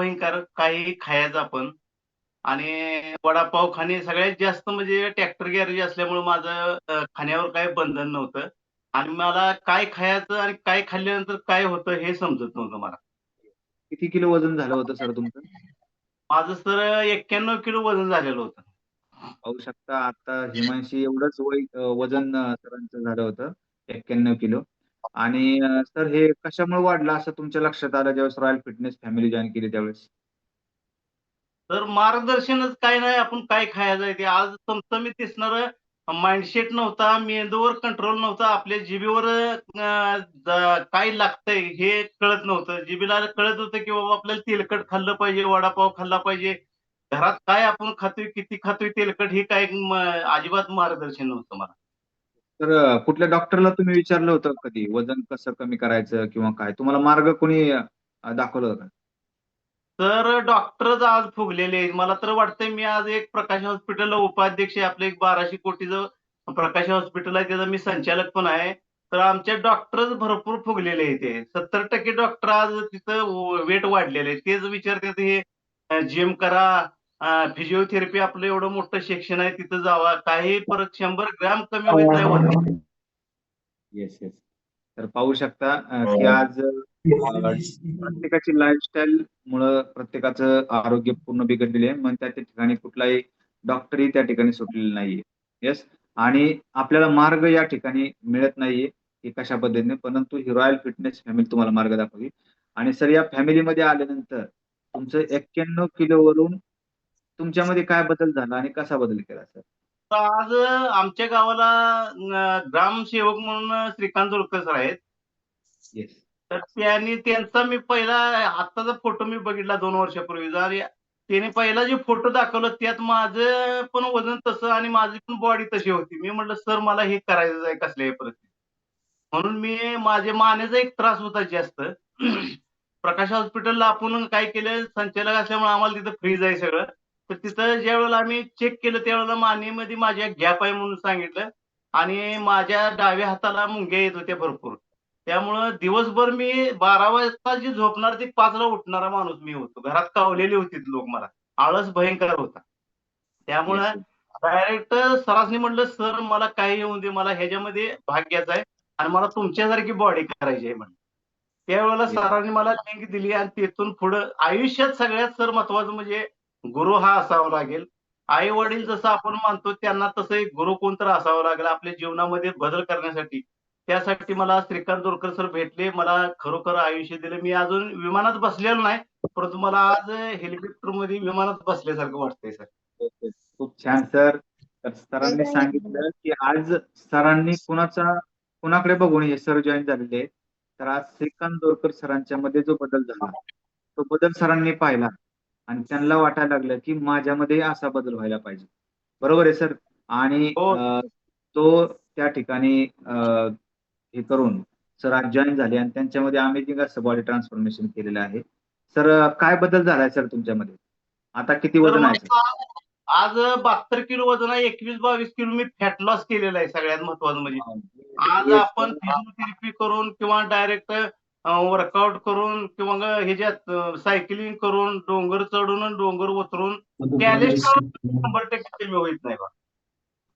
भयंकर काही खायचं आपण आणि वडापाव खाणे सगळ्यात जास्त म्हणजे ट्रॅक्टर गॅरेज असल्यामुळे माझं खाण्यावर काही बंधन नव्हतं आणि मला काय खायचं आणि काय खाल्ल्यानंतर काय होतं हे समजत नव्हतं मला. किती किलो वजन झालं होतं सर तुमचं? माझं सर 91 किलो वजन झालेलं होतं. पाहू शकता आता हिमांशी एवढंच वय वजन सरांचं झालं होतं 91 किलो आणि अ, सर हे कशामुळे वाढलं असं तुमच्या लक्षात आलं ज्यावेळेस रॉयल फिटनेस फॅमिली जॉइन केली त्यावेळेस? तर मार्गदर्शनच काय नाही आपण काय खायचं आहे ते आज चमचमीत दिसणारं माइंडसेट नव्हता, मेंदूवर कंट्रोल नव्हता, आपल्या जिभेवर अ, काय लागतंय हे कळत नव्हतं. जिभेला कळत होतं की बाबा आपल्याला तेलकट खाल्लं पाहिजे, वडापाव खाल्ला पाहिजे. घरात काय आपण खातोय, किती खातोय तेलकट हे काय म अजिबात मार्गदर्शन नव्हतं मला. तर अ, कुठल्या डॉक्टरला तुम्ही विचारलं होतं कधी वजन कसं कमी करायचं किंवा काय? तुम्हाला मार्ग कोणी अ, दाखवला होता? तर डॉक्टरच आज फुगलेले आहेत. मला तर वाटतंय मी आज एक प्रकाश हॉस्पिटलला उपाध्यक्ष आहे. आपलं एक 1200 कोटीचं प्रकाश हॉस्पिटल आहे त्याचा मी संचालक पण आहे. तर आमचे डॉक्टरच भरपूर फुगलेले आहेत ते. 70% डॉक्टर आज तिथं वेट वाढलेले आहेत. तेच विचारतात हे जिम करा, फिजिओथेरपी आपलं एवढं मोठं सेक्शन आहे तिथं जावा. काही फरक 100 ग्रॅम कमी होत नाही. Yes, yes. तर पाहू शकता अ, की आज प्रत्येकाची लाईफस्टाईलमुळं प्रत्येकाचं आरोग्य पूर्ण बिघडलेले आहे. मग त्या ठिकाणी कुठलाही डॉक्टरही त्या ठिकाणी सुटलेला नाहीये. येस आणि आपल्याला मार्ग या ठिकाणी मिळत नाहीये, की कशा पद्धतीने परंतु ही रॉयल फिटनेस फॅमिली तुम्हाला मार्ग दाखवली आणि सर या फॅमिलीमध्ये आल्यानंतर तुमचं 91 किलोवरून तुमच्यामध्ये काय बदल झाला आणि कसा बदल केला सर? आज आमच्या गावाला ग्रामसेवक म्हणून श्रीकांत जोळकर सर आहेत. येस. तर त्यांनी त्यांचा मी पहिला आत्ताचा फोटो मी बघितला 2 वर्षापूर्वीचा आणि त्याने पहिला जे फोटो दाखवला त्यात माझं पण वजन तसं आणि माझी पण बॉडी तशी होती. मी म्हटलं, "सर मला हे करायचंच आहे कसल्याही परिस्थितीत." म्हणून मी माझ्या मानेचा एक त्रास होता जास्त. प्रकाश हॉस्पिटलला आपण काय केलं संचालक असल्यामुळे आम्हाला तिथं फ्रीज आहे सगळं. तर तिथं ज्यावेळेला आम्ही चेक केलं त्यावेळेला मानेमध्ये माझ्या गॅप आहे म्हणून सांगितलं आणि माझ्या डाव्या हाताला मुंग्या येत होत्या भरपूर. त्यामुळं दिवसभर मी 12 वाजता जी झोपणार ते 5 ला उठणारा माणूस मी होतो. घरात कावलेले होते लोक मला. आळस भयंकर होता. त्यामुळं. डायरेक्ट सरांनी म्हटलं, "सर मला काही येऊ दे, मला ह्याच्यामध्ये भाग घ्यायचा आहे आणि मला तुमच्यासारखी बॉडी करायची आहे" म्हणलं. त्यावेळेला. सरांनी मला लिंक दिली आणि तिथून पुढं आयुष्यात सगळ्यात सर महत्वाचं म्हणजे गुरु हा असावा लागेल. आई-वडील जसं आपण मानतो त्यांना तसं एक गुरु कोणतरी असावा लागेल आपल्या जीवनामध्ये बदल करण्यासाठी. त्यासाठी मला श्रीकांत जोरकर सर भेटले. मला खरोखर आयुष्य दिलं. मी अजून विमानात बसलेलो नाही, परंतु मला आज हेलिकॉप्टरमध्ये विमानात बसल्यासारखं वाटतंय सर. खूप छान सर. तर सरांनी सांगितलं, की आज सरांनी कुणाचा कुणाकडे बघून हे सर जॉइन झालेले आहेत. तर आज श्रीकांत जोरकर सरांच्यामध्ये जो बदल झाला, तो बदल सरांनी पाहिला आणि त्यांना वाटायला लागलं, की माझ्यामध्ये असा बदल व्हायला पाहिजे. बरोबर आहे सर? आणि हो. तो त्या ठिकाणी हे करून सर आज जॉइन झाले आणि त्यांच्यामध्ये अमेझिंग असं बॉडी ट्रान्सफॉर्मेशन केलेलं आहे. सर काय बदल झालाय सर तुमच्यामध्ये? आता किती वजन आहे आज 72 किलो वजन आहे. 21-22 किलो मी फॅट लॉस केलेला आहे सगळ्यात महत्वाचं म्हणजे. आज आपण फिजिओथेरपी करून किंवा डायरेक्ट वर्कआउट करून किंवा ह्याच्यात सायकलिंग करून, डोंगर चढून डोंगर उतरून कॅलेस्ट्रॉल 100% कमी होत नाही बा.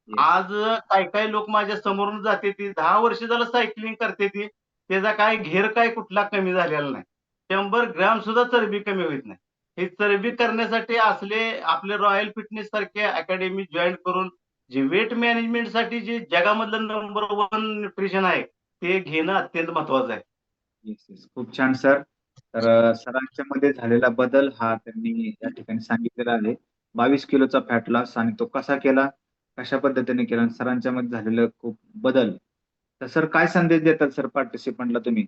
आज काही-काही लोक माझ्या समोरून जाते ती 10 वर्ष झालं सायकलिंग करते ती. त्याचा काय घेर काय कुठला कमी झालेला नाही. 100 ग्रॅम सुद्धा चरबी कमी होत नाही. ही चरबी करण्यासाठी असले आपले रॉयल फिटनेस सारखे अकॅडमी जॉइन करून जे वेट मॅनेजमेंटसाठी जे जगामधलं नंबर 1 न्यूट्रिशन आहे, ते घेणं अत्यंत महत्वाचं आहे. Yes, yes. खूप छान सर. तर अ, सरांच्यामध्ये झालेला बदल हा त्यांनी या ठिकाणी सांगितलेला आहे. 22 किलोचा फॅट लॉस आणि तो कसा केला, कशा पद्धतीने केला आणि सरांच्यामध्ये झालेलं खूप बदल. तर सर काय संदेश देतात सर पार्टिसिपंटला तुम्ही?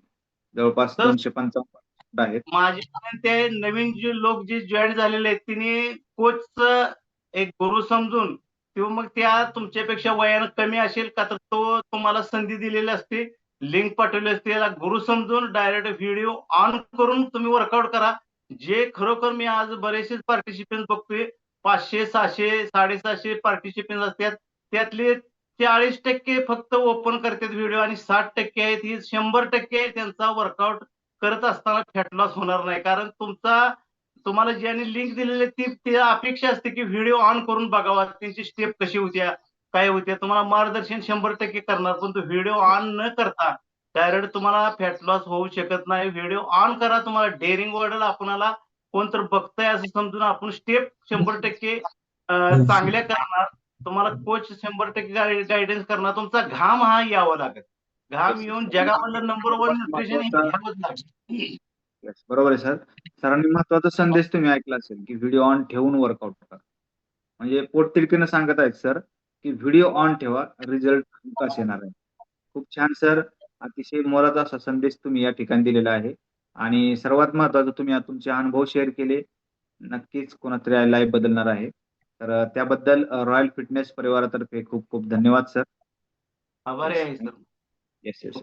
जवळपास तर 255 आहेत. माझे ते नवीन जे लोक जे जॉइन झालेले आहेत, तिने कोचचं एक गुरु समजून किंवा मग त्या तुमच्यापेक्षा वयानं कमी असेल का तर तो तुम्हाला संधी दिलेली असते. लिंक पाठवली असते. याला गुरु समजून डायरेक्ट व्हिडिओ ऑन करून तुम्ही वर्कआउट करा. जे खरोखर मी आज बरेचसे पार्टिसिपंट बघतोय 500, 600, 750 पार्टिसिपंट असतात. त्यातले 40% फक्त ओपन करतात व्हिडिओ आणि 60% आहेत ही 100% त्यांचा वर्कआउट करत असताना फॅट लॉस होणार नाही. कारण तुमचा तुम्हाला ज्यांनी लिंक दिलेली ती ती अपेक्षा असते की व्हिडिओ ऑन करून बघावा त्यांची स्टेप कशी होत्या काय होते तुम्हाला मार्गदर्शन शंभर टक्के करणार पण तो व्हिडिओ ऑन न करता डायरेक्ट तुम्हाला फॅट लॉस होऊ शकत नाही. व्हिडिओ ऑन करा तुम्हाला डेअरिंग वाढेल आपणाला कोणतर बघताय असं समजून आपण स्टेप शंभर टक्के चांगल्या करणार. तुम्हाला कोच शंभर टक्के गायडन्स करणार. तुमचा घाम हा यावा लागेल. घाम येऊन जगामधलं नंबर वन न्यूट्रिशन बरोबर आहे सर सरांनी महत्त्वाचा संदेश तुम्ही ऐकला असेल की व्हिडिओ ऑन ठेवून वर्कआउट करा. म्हणजे पोट पोटतिडकीनं सांगत आहेत सर की व्हिडिओ ऑन ठेवा रिझल्ट कसे येणार आहे. खूप छान सर अतिशय मोलाचा असा संदेश तुम्ही या ठिकाणी दिलेला आहे. आणि सर्वात महत्वाचं तुम्ही तुमचे अनुभव शेअर केले. नक्कीच कोणातरी लाईफ बदलणार आहे. तर त्याबद्दल रॉयल फिटनेस परिवारातर्फे खूप खूप धन्यवाद सर आभारी आहे सर येस येस.